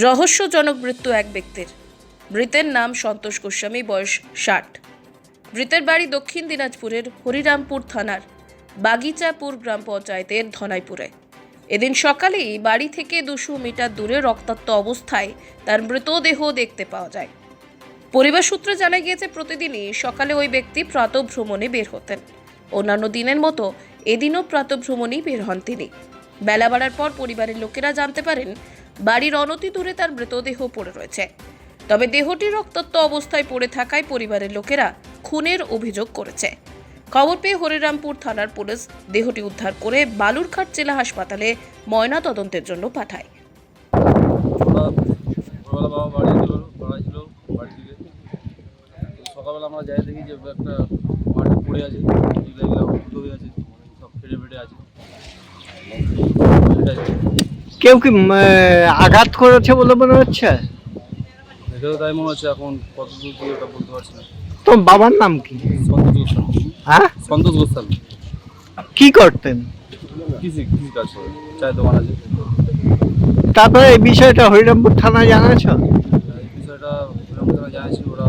রহস্যজনক মৃত্যু এক ব্যক্তির। মৃতের নাম সন্তোষ গোস্বামী, বয়স ষাট। মৃতের বাড়ি দক্ষিণ দিনাজপুরের হরিরামপুর থানার বাগিচাপুর গ্রাম পঞ্চায়েতের ধনাইপুরে। এদিন সকালেই বাড়ি থেকে দুশো মিটার দূরে রক্তাক্ত অবস্থায় তার মৃতদেহ দেখতে পাওয়া যায়। পরিবার সূত্রে জানা গিয়েছে, প্রতিদিনই সকালে ওই ব্যক্তি প্রাতভ্রমণে বের হতেন। অন্যান্য দিনের মতো এদিনও প্রাতভ্রমণেই বের হন তিনি। বেলা বাড়ার পর পরিবারের লোকেরা জানতে পারেন বাড়ির অনতি দূরে তার মৃতদেহ পড়ে রয়েছে। তবে দেহটি রক্তাক্ত অবস্থায় পড়ে থাকায় পরিবারের লোকেরা খুনের অভিযোগ করেছে। খবর পেয়ে হরিরামপুর থানার পুলিশ দেহটি উদ্ধার করে বালুরঘাট জেলা হাসপাতালে ময়না তদন্তের জন্য পাঠায়। সকালবেলা আমরা যাই দেখি যে একটা মাটি পড়ে আছে, সব ফেটে ফেটে আছে। কেউ কি আঘাত করেছে বলে মনে হচ্ছে? এটাও তাই মনে হচ্ছে এখন ওটা বলতে পারছি না। বাবার নাম কি? সন্তোষ হ্যাঁ? সন্তোষ কি করতেন? আছে। তারপরে এই বিষয়টা হরিরামপুর থানায় জানাচ্ছ এই বিষয়টা হরিরামপুর ওরা